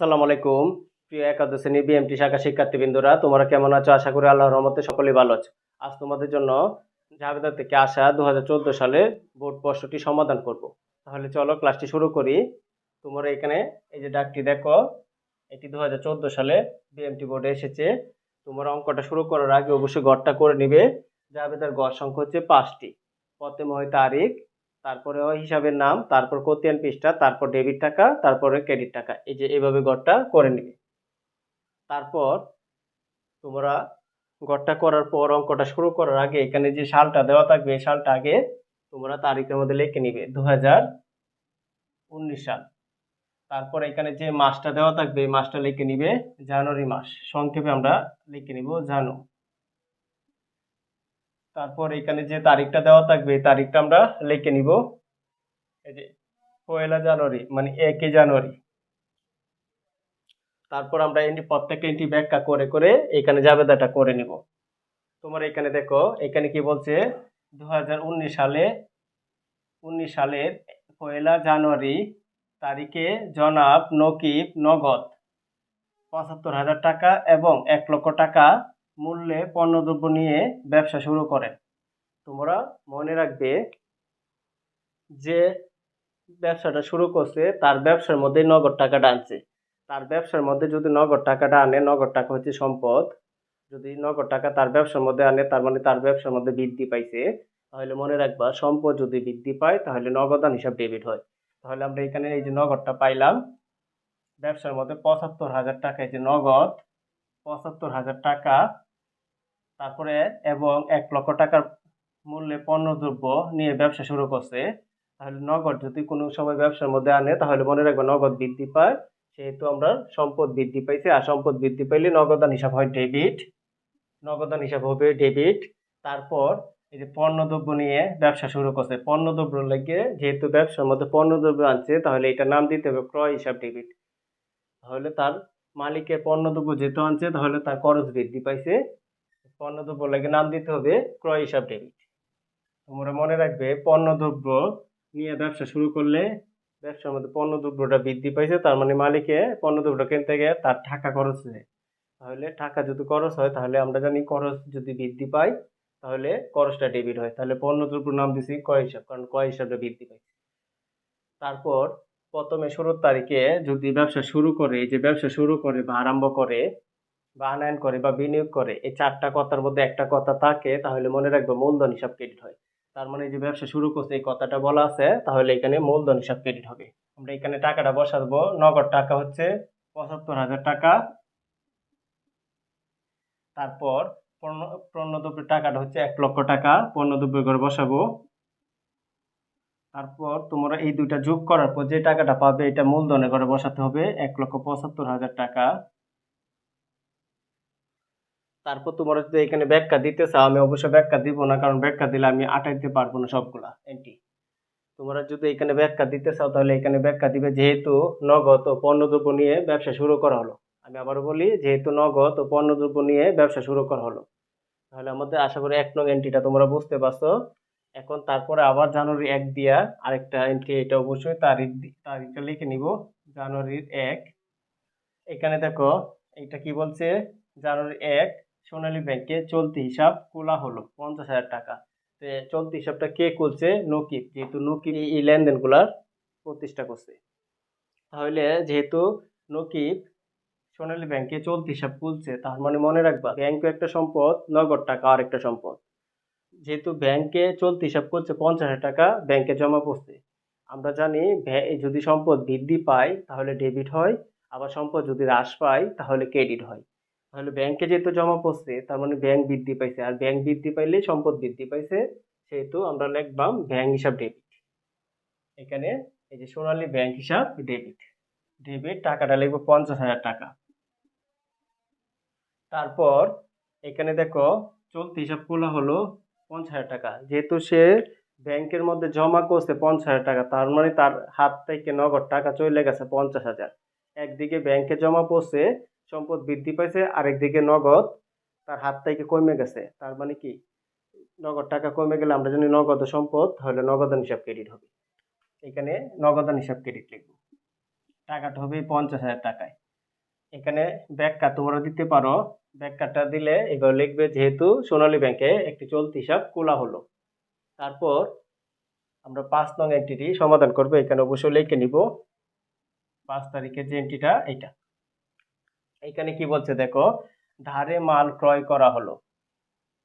আসসালামু আলাইকুম। প্রিয় একাদশ শ্রেণি বিএমটি শাখা শিক্ষার্থীবৃন্দরা, তোমরা কেমন আছো? আশা করি আল্লাহর রহমতে সকলেই ভালো আছো। আজ তোমাদের জন্য জাবেদা থেকে আসা দু সালে বোর্ড প্রশ্নটি সমাধান করব। তাহলে চলো ক্লাসটি শুরু করি। তোমরা এখানে এই যে ডাকটি দেখো, এটি দুহাজার চোদ্দ সালে বিএমটি বোর্ডে এসেছে। তোমরা অঙ্কটা শুরু করার আগে অবশ্যই গড়টা করে নিবে। জাবেদার গড় সংখ্যা হচ্ছে পাঁচটি। প্রথমে হয় তারিখ তারপরে হিসাবের নাম, তারপর কোতিয়ান পৃষ্ঠা তারপর ডেবিট টাকা, তারপরে ক্রেডিট টাকা। এই যে এভাবে গড়টা করে নিবে। তারপর তোমরা গড়টা করার পর অঙ্কটা শুরু করার আগে এখানে যে সালটা দেওয়া থাকবে, এই সালটা আগে তোমরা তারিখের মধ্যে লিখে নিবে দু হাজার উনিশ সাল। তারপর এখানে যে মাসটা দেওয়া থাকবে, এই মাসটা লিখে নিবে জানুয়ারি মাস। সংক্ষেপে আমরা লিখে নিব জানু তারপর এখানে যে তারিখটা দেওয়া থাকবে, এই তারিখটা আমরা লিখে নিব। এই যে পয়লা জানুয়ারি মানে একই জানুয়ারি। তারপর আমরা এন্টি প্রত্যেকটা এন্টি ব্যাখ্যা করে করে এখানে জাবেদাটা করে নিব। তোমার এখানে দেখো, এখানে কি বলছে? দু হাজার উনিশ সালে, উনিশ সালের পয়লা জানুয়ারি তারিখে জনাব নকিব নগদ পঁচাত্তর হাজার টাকা এবং এক লক্ষ টাকা মূল্যে পণ্যদ্রব্য নিয়ে ব্যবসা শুরু করে তোমরা মনে রাখবে যে ব্যবসাটা শুরু করছে, তার ব্যবসার মধ্যে নগদ টাকাটা আনছে তার ব্যবসার মধ্যে যদি নগদ টাকাটা আনে, নগদ টাকা হচ্ছে সম্পদ। যদি নগদ টাকা তার ব্যবসার মধ্যে আনে, তার মানে তার ব্যবসার মধ্যে বৃদ্ধি পাইছে, তাহলে মনে রাখবা সম্পদ যদি বৃদ্ধি পায়, তাহলে নগদান হিসাব ডেবিট হয়। তাহলে আমরা এখানে এই যে নগদটা পাইলাম, ব্যবসার মধ্যে পঁচাত্তর হাজার টাকা এই যে নগদ, পঁচাত্তর হাজার টাকা তারপরে এবং এক লক্ষ টাকার মূল্যে পণ্যদ্রব্য নিয়ে ব্যবসা শুরু করছে, তাহলে নগদ যদি কোনো সময় ব্যবসার মধ্যে আনে, তাহলে মনে রাখবে নগদ বৃদ্ধি পায়। সেহেতু আমরা সম্পদ বৃদ্ধি পাইছে, আর সম্পদ বৃদ্ধি পাইলে নগদান হিসাব হয় ডেবিট। নগদান হিসাব হবে ডেবিট। তারপর এই যে পণ্যদ্রব্য নিয়ে ব্যবসা শুরু করছে, পণ্যদ্রব্য লেগে যেহেতু ব্যবসার মধ্যে পণ্যদ্রব্য আনছে, তাহলে এটা নাম দিতে হবে ক্রয় হিসাব ডেবিট। তাহলে তার মালিকের পণ্যদ্রব্য যেহেতু আনছে, তাহলে তার খরচ বৃদ্ধি পাইছে। পণ্যদ্রব্য লাগে, নাম দিতে হবে ক্রয় হিসাব ডেবিট। তোমরা মনে রাখবে, পণ্যদ্রব্য নিয়ে ব্যবসা শুরু করলে ব্যবসার মধ্যে পণ্যদ্রব্যটা বৃদ্ধি পাইছে, তার মানে মালিকে পণ্যদ্রব্যটা কিনতে গিয়ে তার টাকা খরচ হয় তাহলে টাকা যদি খরচ হয়, তাহলে আমরা জানি খরচ যদি বৃদ্ধি পায়, তাহলে খরচটা ডেবিট হয়। তাহলে পণ্য পণ্যদ্রব্য নাম দিছি ক্রয় হিসাব, কারণ ক্রয় হিসাবটা বৃদ্ধি পাইছে। তারপর প্রথমে ষোলো তারিখে যদি ব্যবসা শুরু করে যে ব্যবসা শুরু করে বা আরম্ভ করে বা আনয়ন করে বা বিনিয়োগ করে, এই চারটা কথার মধ্যে একটা কথা থাকে, তাহলে মনে রাখবে মূলধন হিসাব ক্রেডিট হয়। তার মানে যে ব্যবসা শুরু করছে, এই কথাটা বলা আছে, তাহলে এখানে মূলধন হিসাব ক্রেডিট হবে। আমরা এখানে টাকাটা বসাবো, নগদ টাকা হচ্ছে পঁচাত্তর হাজার টাকা। তারপর পণ্য, পণ্যদ্রব্যের টাকাটা হচ্ছে এক লক্ষ টাকা, পণ্যদ্রব্য করে বসাবো। তারপর তোমরা এই দুইটা যোগ করার পর যে টাকাটা পাবে, এটা মূলধনে করে বসাতে হবে, এক লক্ষ পঁচাত্তর হাজার টাকা। তারপর তোমরা যদি এখানে ব্যাখ্যা দিতে চাও, আমি অবশ্যই ব্যাখ্যা দিব না, কারণ ব্যাখ্যা দিলে আমি আটাইতে পারব না সবগুলা, এন্টি। তোমরা যদি এখানে ব্যাখ্যা দিতে চাও, তাহলে এখানে ব্যাখ্যা দিবে যেহেতু নগদ ও পণ্যদ্রব্য নিয়ে ব্যবসা শুরু করা হলো। আমি আবারও বলি, যেহেতু নগদ ও পণ্যদ্রব্য নিয়ে ব্যবসা শুরু করা হলো। তাহলে আমাদের আশা করি এক নং এন্ট্রিটা তোমরা বুঝতে পারছ। এখন তারপরে আবার জানুয়ারি এক দিয়া আরেকটা এন্ট্রি এটা অবশ্যই তারিখ তারিখটা লিখে নিব। জানুয়ারির এক। এখানে দেখো এটা কি বলছে? জানুয়ারি এক সোনালী ব্যাংকে চলতি হিসাব খোলা হলো পঞ্চাশ হাজার টাকা। তো চলতি হিসাবটা কে খুলছে নকিব। যেহেতু নকিব এই- লেনদেনগুলার প্রতিষ্ঠা করছে। তাহলে যেহেতু নকিব সোনালী ব্যাংকে চলতি হিসাব খুলছে, তার মানে মনে রাখবা, ব্যাংক একটা সম্পদ, নগদ টাকা আর একটা সম্পদ। যেহেতু ব্যাংকে চলতি হিসাব করছে পঞ্চাশ হাজার টাকা, ব্যাংকে জমা পড়ছে। আমরা জানি যদি সম্পদ বৃদ্ধি পায় তাহলে ডেবিট হয়, আবার সম্পদ যদি হ্রাস পায় তাহলে ক্রেডিট হয়। তাহলে ব্যাংকে যেহেতু জমা পড়ছে, তার মানে ব্যাংক বৃদ্ধি পাইছে। আর ব্যাংক বৃদ্ধি পাইলে সম্পদ বৃদ্ধি পাইছে, সেহেতু আমরা লিখবাম ব্যাংক হিসাব ডেবিট এখানে এই যে সোনালী ব্যাংক হিসাব ডেবিট ডেবিট টাকাটা লিখব পঞ্চাশ হাজার টাকা। তারপর এখানে দেখো, চলতি হিসাব খোলা হলো পঞ্চাশ হাজার টাকা। যেহেতু সে ব্যাংকের মধ্যে জমা করছে পঞ্চাশ হাজার টাকা, তার মানে তার হাত থেকে নগদ টাকা চলে গেছে পঞ্চাশ হাজার। একদিকে ব্যাংকে জমা পড়ছে সম্পদ বৃদ্ধি পাইছে, আরেকদিকে নগদ তার হাত থেকে কমে গেছে। তার মানে কি? নগদ টাকা কমে গেলে আমরা জানি নগদ সম্পদ, তাহলে নগদান হিসাব ক্রেডিট হবে। এখানে নগদান হিসাব ক্রেডিট লিখব। টাকাটা হবে পঞ্চাশ হাজার টাকায়। এখানে ব্যাখ্যা তোমরা দিতে পারো। ব্যাখ্যাটা দিলে এগুলো লিখবে, যেহেতু সোনালী ব্যাংকে একটি চলতি হিসাব খোলা হলো। তারপর আমরা পাঁচ নং এন্ট্রিটি সমাধান করব। এখানে অবশ্যই লিখে নিব। পাঁচ তারিখের যে এন্ট্রিটা এটা এখানে কি বলছে দেখো, ধারে মাল ক্রয় করা হলো,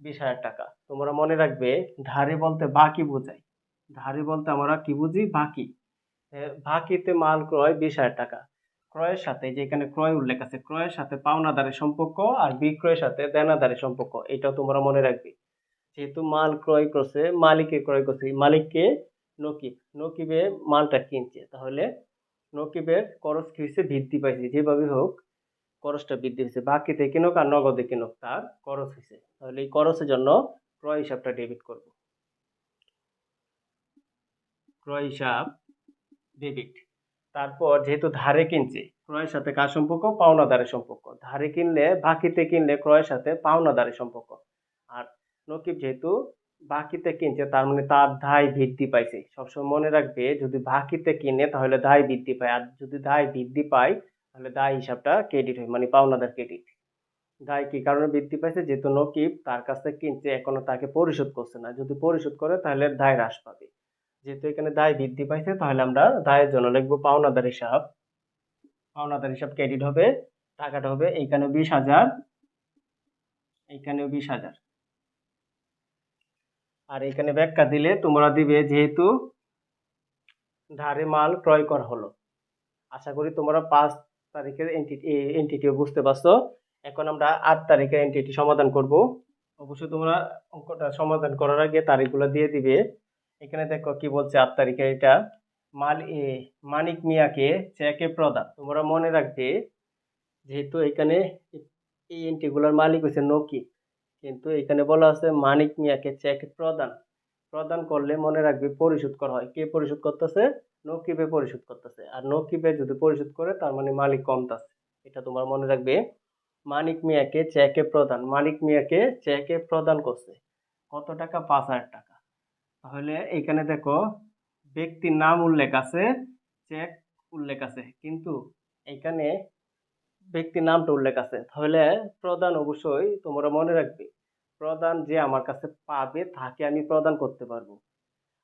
বিশ হাজার টাকা। তোমরা মনে রাখবে, ধারে বলতে বাকি বোঝায়। ধারে বলতে আমরা কি বুঝি? বাকি। বাকিতে মাল ক্রয় বিশ হাজার টাকা। ক্রয়ের সাথে যে এখানে ক্রয় উল্লেখ আছে, ক্রয়ের সাথে পাওনাদারের সম্পর্ক আর বিক্রয়ের সাথে দেনাদারের সম্পর্ক, এটাও তোমরা মনে রাখবে। যেহেতু মাল ক্রয় করছে মালিকে ক্রয় করছে মালিককে নকিব। নকিবে মালটা কিনছে, তাহলে নকিবের খরচ কি হয়েছে? বৃদ্ধি পাইছে। যেভাবে হোক খরচটা বৃদ্ধি হয়েছে। বাকিতে কিনুক আর নগদে কিনুক, তার খরচ হয়েছে। তাহলে এই খরচের জন্য ক্রয় হিসাবটা ডেবিট করব। ক্রয় হিসাব ডেবিট তারপর যেহেতু ধারে কিনছে, ক্রয়ের সাথে কার সম্পর্ক? পাওনা পাওনাদারের সম্পর্ক। ধারে কিনলে, বাকিতে কিনলে ক্রয়ের সাথে পাওনা পাওনাদারের সম্পর্ক। আর নকিব যেহেতু বাকিতে কিনছে, তার মানে তার দায় বৃদ্ধি পাইছে। সবসময় মনে রাখবে, যদি বাকিতে কিনে, তাহলে দায় বৃদ্ধি পায়। আর যদি দায় বৃদ্ধি পায় তাহলে দায় হিসাবটা ক্রেডিট হয়? মানে পাওনাদার ক্রেডিট দায় কি? কারণে বৃদ্ধি পাইছে যেহেতু নকিব তার কাছ থেকে কিনছে, এখনও তাকে পরিশোধ করছে না। যদি পরিশোধ করে, তাহলে দায় হ্রাস পাবে। যেহেতু এখানে দায় বৃদ্ধি পাইছে, তাহলে আমরা দায়ের জন্য লিখব পাওনাদার হিসাব। পাওনাদার হিসাব ক্রেডিট হবে? টাকাটা হবে এইখানে বিশ হাজার। এইখানেও বিশ হাজার। আর এখানে ব্যাখ্যা দিলে তোমরা দিবে যেহেতু ধারে মাল ক্রয় করা হলো। আশা করি তোমরা পাঁচ তারিখের এনটিটিও বুঝতে পারছ? এখন আমরা আট তারিখের এনটিটি সমাধান করব। অবশ্যই তোমরা অঙ্কটা সমাধান করার আগে তারিখগুলো দিয়ে দিবে। এখানে দেখো কি বলছে আট তারিখে এটা। মাল এ, মানিক মিয়াকে চেকে প্রদান। তোমরা মনে রাখবে যেহেতু এখানে এই এন্ট্রিগুলোর মালিক হচ্ছে নকি, কিন্তু এখানে বলা আছে মানিক মিয়াকে চেক প্রদান। প্রদান করলে মনে রাখবে পরিশোধ করা হয়। কে পরিশোধ করতেছে? নকিবে পরিশোধ করতেছে। আর নকিবে যদি পরিশোধ করে, তার মানে মালিক কমতাছে। এটা তোমার মনে রাখবে। মানিক মিয়াকে চেকে প্রদান। মানিক মিয়াকে চেকে প্রদান করছে। কত টাকা? পাঁচ হাজার টাকা। তাহলে এখানে দেখো, ব্যক্তির নাম উল্লেখ আছে, চেক উল্লেখ আছে। কিন্তু এখানে ব্যক্তির নামটা উল্লেখ আছে। তাহলে প্রদান অবশ্যই তোমরা মনে রাখবে। প্রদান যে আমার কাছে পাবে, তাকে আমি প্রদান করতে পারব।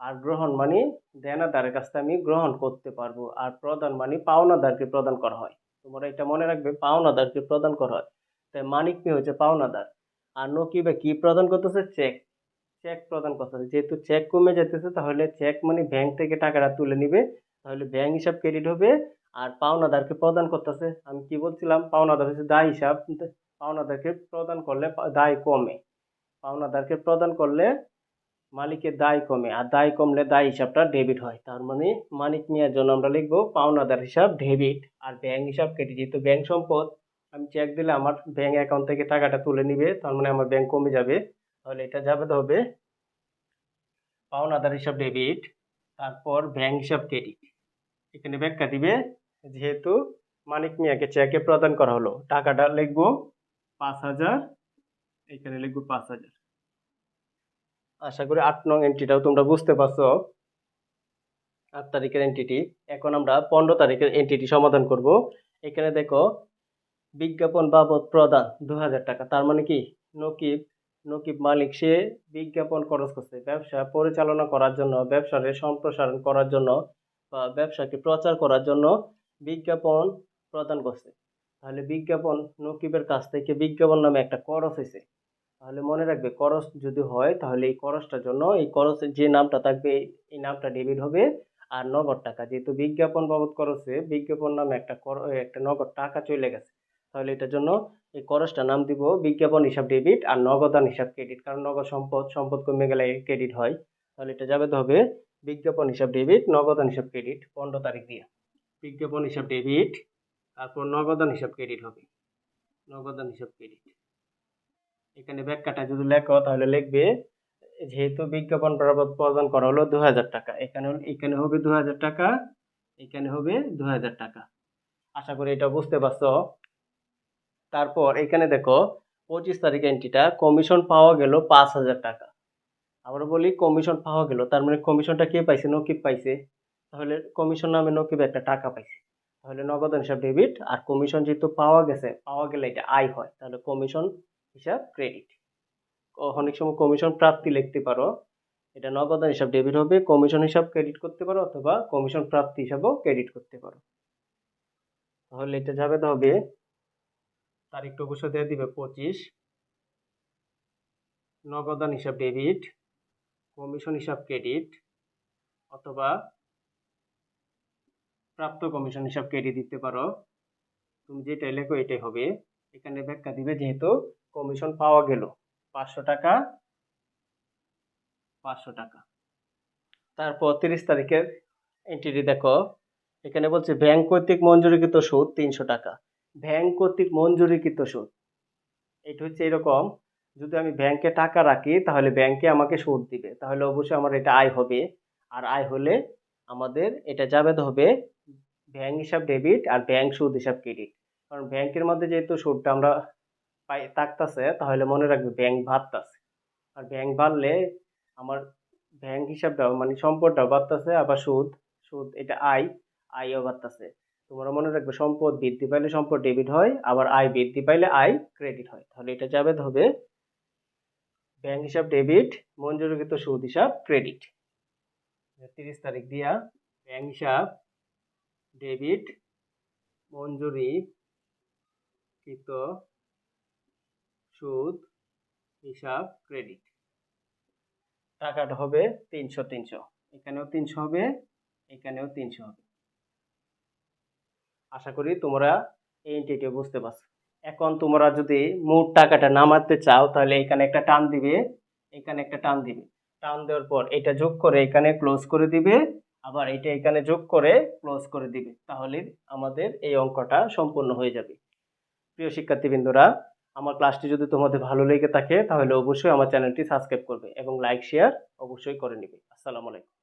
আর গ্রহণ মানে দেনাদারের কাছে আমি গ্রহণ করতে পারব। আর প্রদান মানে পাওনাদারকে প্রদান করা হয়। তোমরা এটা মনে রাখবে, পাওনাদারকে প্রদান করা হয়। তাই মানিক মেয়ে হচ্ছে পাওনাদার। আর নকিবে কি প্রদান করতেছে? চেক। চেক প্রদান করতেছে। যেহেতু চেক কমে যেতেছে তাহলে চেক মানে ব্যাংক থেকে টাকাটা তুলে নিবে। তাহলে ব্যাংক হিসাব ক্রেডিট হবে আর পাওনাদারকে প্রদান করতেছে। আমি কি বলছিলাম? পাওনাদার হচ্ছে দায় হিসাব। পাওনাদারকে প্রদান করলে দায় কমে। পাওনাদারকে প্রদান করলে মালিকের দায় কমে, আর দায় কমলে দায় হিসাবটা ডেবিট হয়। তার মানে মানিক মিয়ার জন্য আমরা লিখব পাওনাদার হিসাব ডেবিট আর ব্যাংক হিসাব ক্রেডিট যেহেতু ব্যাংক সম্পদ, আমি চেক দিলে আমার ব্যাংক অ্যাকাউন্ট থেকে টাকাটা তুলে নিবে, তার মানে আমার ব্যাংক কমে যাবে। তাহলে এটা যাবে তো হবে পাওনাদার হিসাব ডেবিট তারপর ব্যাংক হিসাব ক্রেডিট এখানে ব্যাখ্যা দিবে, যেহেতু মানিক মিয়াকে চেকে প্রদান করা হলো, টাকাটা লিখব পাঁচ হাজার, এখানে লিখব পাঁচ হাজার। আশা করি আট নং এন্ট্রিটাও তোমরা বুঝতে পারছ। আট তারিখের এন্ট্রিটি এখন আমরা পনেরো তারিখের এন্ট্রিটি সমাধান করব। এখানে দেখো, বিজ্ঞাপন বাবদ প্রদান দু হাজার টাকা। তার মানে কি? নকিব নকিব মালিক, সে বিজ্ঞাপন খরচ করছে। ব্যবসা পরিচালনা করার জন্য, ব্যবসার সম্প্রসারণ করার জন্য বা ব্যবসাকে প্রচার করার জন্য বিজ্ঞাপন প্রদান করছে। তাহলে বিজ্ঞাপন নকিবের কাছ থেকে বিজ্ঞাপন নামে একটা খরচ হয়েছে তাহলে মনে রাখবে করস যদি হয়, তাহলে এই করসটার জন্য এই করসের যে নামটা থাকবে, এই নামটা ডেবিট হবে আর নগদ টাকা। যেহেতু বিজ্ঞাপন বাবদ করসে, বিজ্ঞাপন নামে একটা কর- একটা নগদ টাকা চলে গেছে। তাহলে এটার জন্য এই খরচটা নাম দিব বিজ্ঞাপন হিসাব ডেবিট আর নগদান হিসাব ক্রেডিট। কারণ নগদ সম্পদ সম্পদ কমে গেলে ক্রেডিট হয়। তাহলে এটা যাবে হবে বিজ্ঞাপন হিসাব ডেবিট, নগদান হিসাব ক্রেডিট পনেরো তারিখ দিয়ে। বিজ্ঞাপন হিসাব ডেবিট, তারপর নগদান হিসাব ক্রেডিট হবে। নগদান হিসাব ক্রেডিট। এখানে ব্যাখ্যাটা যদি লেখো, তাহলে লিখবে, যেহেতু বিজ্ঞাপন বাবদ প্রদান করা হলো দু হাজার টাকা, এখানে এখানে হবে দু হাজার টাকা, এখানে হবে দু হাজার টাকা। আশা করি এটা বুঝতে পারছ। তারপর এখানে দেখো, পঁচিশ তারিখ এন্ট্রিটা কমিশন পাওয়া গেল পাঁচ হাজার টাকা। আবার বলি কমিশন পাওয়া গেল, তার মানে কমিশনটা কে পাইছে? নকিব পাইছে। তাহলে কমিশন নামে নকিব একটা টাকা পাইছে। তাহলে নগদ হিসাব ডেবিট আর কমিশন যেহেতু পাওয়া গেছে, পাওয়া গেলে এটা আয় হয়। তাহলে কমিশন হিসাব ক্রেডিট অনেক সময় কমিশন প্রাপ্তি লিখতে পারো। এটা নগদ হিসাব ডেবিট হবে। কমিশন হিসাব ক্রেডিট করতে পারো অথবা কমিশন প্রাপ্তি হিসাবেও ক্রেডিট করতে পারো। তাহলে এটা যাবে হবে তারিখটা অবশ্য দিয়ে দিবে পঁচিশ। নগদান হিসাব ডেবিট কমিশন হিসাব ক্রেডিট অথবা প্রাপ্ত কমিশন হিসাব ক্রেডিট দিতে পারো। তুমি যেটা লেখো এটাই হবে। এখানে ব্যাখ্যা দিবে যেহেতু কমিশন পাওয়া গেল। পাঁচশো টাকা পাঁচশো টাকা। তারপর তিরিশ তারিখের এন্ট্রি দেখো। এখানে বলছে, ব্যাংক কর্তৃক মঞ্জুরিকৃত সুদ তিনশো টাকা। ব্যাংক কর্তৃক মঞ্জুরিকৃত সুদ। এটা হচ্ছে এরকম, যদি আমি ব্যাংকে টাকা রাখি, তাহলে ব্যাংকে আমাকে সুদ দিবে। তাহলে অবশ্যই আমার এটা আয় হবে। আর আয় হলে আমাদের এটা যাবে হবে ব্যাংক হিসাব ডেবিট আর ব্যাংক সুদ হিসাব ক্রেডিট। কারণ ব্যাংকের মধ্যে যেহেতু সুদটা আমরা থাকতেছে তাহলে মনে রাখবে ব্যাংক বাড়তেছে আর ব্যাংক বাড়লে আমার ব্যাংক হিসাবটাও মানে সম্পদটাও বাড়তেছে আবার সুদ সুদ এটা আয়, আয়ও বাড়তেছে তোমরা মনে রাখবে সম্পদ বৃদ্ধি পাইলে সম্পদ ডেবিট হয়, আবার আয় বৃদ্ধি পাইলে আয় ক্রেডিট হয়। তাহলে এটা যাবে হবে ব্যাংক হিসাব ডেবিট, মঞ্জুরিকৃত সুদ হিসাব ক্রেডিট। তিরিশ তারিখ দিয়া ব্যাংক হিসাব ডেবিট, মঞ্জুরিকৃত সুদ, হিসাব ক্রেডিট টাকাটা হবে তিনশো তিনশো। এখানেও তিনশো হবে, এখানেও তিনশো হবে। আশা করি তোমরা এই এন্টিটি বুঝতে পারছ। এখন তোমরা যদি মোট টাকাটা নামাতে চাও, তাহলে এখানে একটা টান দিবে, এখানে একটা টান দিবে। টান দেওয়ার পর এটা যোগ করে এখানে ক্লোজ করে দিবে, আবার এটা এখানে যোগ করে ক্লোজ করে দিবে। তাহলে আমাদের এই অঙ্কটা সম্পূর্ণ হয়ে যাবে। প্রিয় শিক্ষার্থীবৃন্দরা আমার ক্লাসটি যদি তোমাদের ভালো লেগে থাকে, তাহলে অবশ্যই আমার চ্যানেলটি সাবস্ক্রাইব করবে এবং লাইক শেয়ার অবশ্যই করে নেবে। আসসালামু আলাইকুম।